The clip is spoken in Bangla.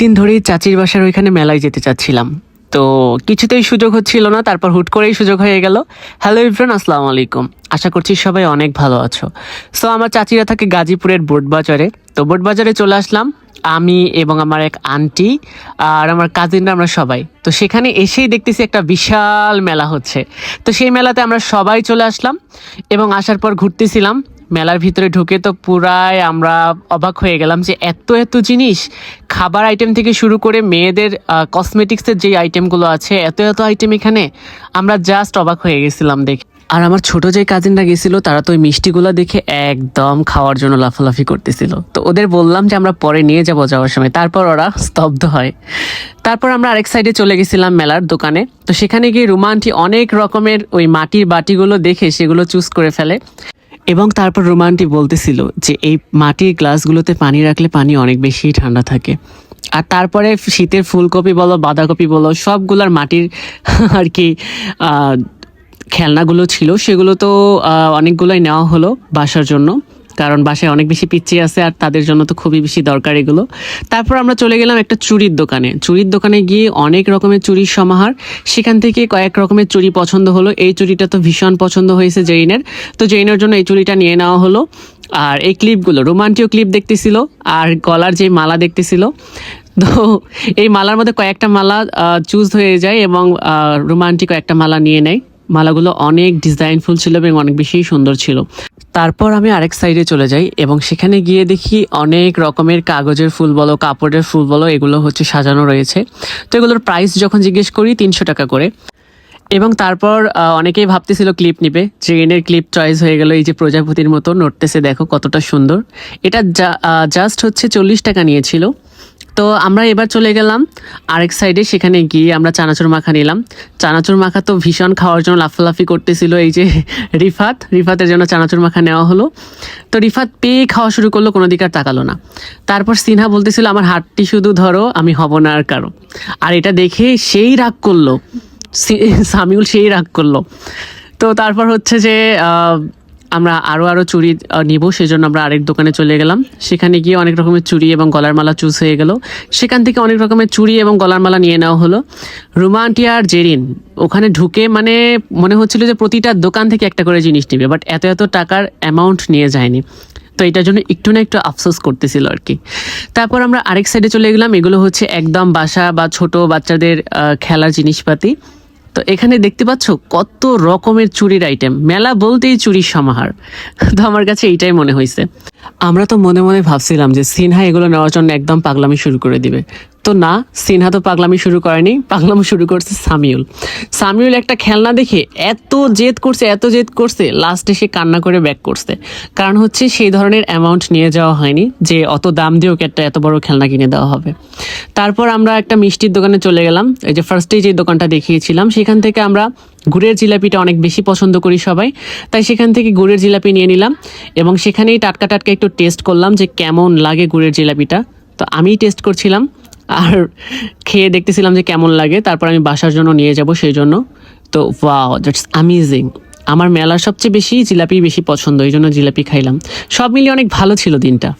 দিন ধরেই চাচির বাসার ওইখানে মেলায় যেতে চাচ্ছিলাম। তো কিছুতেই সুযোগ হচ্ছিল না, তারপর হুট করেই সুযোগ হয়ে গেল। হ্যালো ইভরান আসসালামু আলাইকুম। আশা করছি সবাই অনেক ভালো আছো। সো আমার চাচিরা থাকে গাজীপুরের বোটবাজারে। তো বোটবাজারে চলে আসলাম আমি এবং আমার এক আন্টি আর আমার কাজিনরা আমরা সবাই। তো সেখানে এসেই দেখতেছি একটা বিশাল মেলা হচ্ছে। তো সেই মেলাতে আমরা সবাই চলে আসলাম এবং আসার পর ঘুরতেছিলাম। মেলার ভিতরে ঢুকে তো পুরাই আমরা অবাক হয়ে গেলাম যে এত এত জিনিস, খাবার আইটেম থেকে শুরু করে মেয়েদের কসমেটিক্সের যে আইটেমগুলো আছে, এত এত আইটেম এখানে আমরা জাস্ট অবাক হয়ে গেছিলাম দেখে। আর আমার ছোট যে কাজিনরা গেছিল, তারা তো ওই মিষ্টিগুলো দেখে একদম খাওয়ার জন্য লাফালাফি করতেছিল। তো ওদের বললাম যে আমরা পরে নিয়ে যাব যাওয়ার সময়। তারপর ওরা স্তব্ধ হয়। তারপর আমরা আরেক সাইডে চলে গেছিলাম মেলার দোকানে। তো সেখানে গিয়ে রুমান্টি অনেক রকমের ওই মাটির বাটিগুলো দেখে সেগুলো চুজ করে ফেলে। এবং তারপর রোমানটি বলতেছিল যে এই মাটির গ্লাসগুলোতে পানি রাখলে পানি অনেক বেশি ঠান্ডা থাকে। আর তারপরে শীতের ফুলকপি বলো, বাঁধাকপি বলো, সবগুলোর মাটির আর কি খেলনাগুলো ছিল। সেগুলো তো অনেকগুলোই নেওয়া হলো বাসার জন্য। কারণ বাসায় অনেক বেশি পিচ্ছি আছে আর তাদের জন্য তো খুবই বেশি দরকার এগুলো। তারপর আমরা চলে গেলাম একটা চুরির দোকানে। চুরির দোকানে গিয়ে অনেক রকমের চুরির সমাহার। সেখান থেকে কয়েক রকমের চুরি পছন্দ হলো। এই চুরিটা তো ভীষণ পছন্দ হয়েছে জেইনের। তো জেইনের জন্য এই চুরিটা নিয়ে নেওয়া হলো। আর এই ক্লিপগুলো রোমান্টিও ক্লিপ দেখতেছিল আর গলার যে মালা দেখতেছিল। তো এই মালার মধ্যে কয়েকটা মালা চুজ হয়ে যায় এবং রোমান্টিক কয়েকটা মালা নিয়ে নেয়। মালাগুলো অনেক ডিজাইনফুল ছিল এবং অনেক বেশি সুন্দর ছিল। তারপর আমি আরেক সাইডে চলে যাই এবং সেখানে গিয়ে দেখি অনেক রকমের কাগজের ফুল বলো, কাপড়ের ফুল বলো, এগুলো হচ্ছে সাজানো রয়েছে। তো এগুলোর প্রাইস যখন জিজ্ঞেস করি তিনশো টাকা করে। এবং তারপর অনেকেই ভাবতেছিল ক্লিপ নিবে। ট্রেনের ক্লিপ চয়েস হয়ে গেল, এই যে প্রজাপতির মতো, নড়তেছে দেখো কতটা সুন্দর। এটা জাস্ট হচ্ছে চল্লিশ টাকা নিয়েছিল। তো আমরা এবার চলে গেলাম আরেক সাইডে সেখানে গিয়ে আমরা চানাচুর মাখা নিলাম। চানাচুর মাখা তো ভীষণ খাওয়ার জন্য লাফালাফি করতেছিল এই যে রিফাত। রিফাতের জন্য চানাচুর মাখা নেওয়া হলো। তো রিফাত পেয়ে খাওয়া শুরু করল, কোনো দিকে আর তাকালো না। তারপর সিনহা বলতেছিল, আমার হাতটি শুধু ধরো, আমি হব না আর কারও। আর এটা দেখে সেই রাগ করল। সামিউল সেই রাগ করল। তো তারপর হচ্ছে যে আমরা আরও আরও চুড়ি নিব, সেজন্য আমরা আরেক দোকানে চলে গেলাম। সেখানে গিয়ে অনেক রকমের চুড়ি এবং গলার মালা চুজ হয়ে গেল। সেখান থেকে অনেক রকমের চুড়ি এবং গলার মালা নিয়ে নেওয়া হলো। রুমান্টি আর জেরিন, ওখানে ঢুকে মানে মনে হচ্ছিল যে প্রতিটা দোকান থেকে একটা করে জিনিস নেবে বাট এত এত টাকার অ্যামাউন্ট নিয়ে যায়নি। তো এটার জন্য একটু না একটু আফসোস করতেছিল আর কি। তারপর আমরা আরেক সাইডে চলে গেলাম, এগুলো হচ্ছে একদম বাসা বা ছোট বাচ্চাদের খেলার জিনিসপাতি। তো এখানে দেখতে পাচ্ছ কত রকমের চুরির আইটেম মেলা বলতেই চুরির সমাহার। তো আমার কাছে এইটাই মনে হয়েছে আমরা তো মনে মনে ভাবছিলাম যে সিনহা এগুলো নেওয়ার জন্য একদম পাগলামি শুরু করে দিবে। তো না, সিনহা তো পাগলামি শুরু করেনি, পাগলামি শুরু করছে সামিউল। সামিউল একটা খেলনা দেখে এত জেদ করছে, এত জেদ করছে লাস্টে সে কান্না করে ব্যাক করছে। কারণ হচ্ছে সেই ধরনের অ্যামাউন্ট নিয়ে যাওয়া হয়নি, যে অত দাম দিয়ে ওকে একটা এত বড় খেলনা কিনে দেওয়া হবে। তারপর আমরা একটা মিষ্টির দোকানে চলে গেলাম। এই যে ফার্স্টেই যে দোকানটা দেখিয়েছিলাম, সেখান থেকে আমরা গুড়ের জিলাপিটা অনেক বেশি পছন্দ করি সবাই। তাই সেখান থেকে গুড়ের জিলাপি নিয়ে নিলাম এবং সেখানেই টাটকা টাটকা একটু টেস্ট করলাম যে কেমন লাগে গুড়ের জিলাপিটা। তো আমিই টেস্ট করছিলাম। আর খেয়ে দেখতেছিলাম যে কেমন লাগে। তারপর আমি বাসার জন্য নিয়ে যাব সেই জন্য তো ওয়াও দ্যাটস অ্যামেজিং আমার মেলার সবচেয়ে বেশি জিলাপি বেশি পছন্দ এই জন্য জিলাপি খাইলাম। সব মিলিয়ে অনেক ভালো ছিল দিনটা।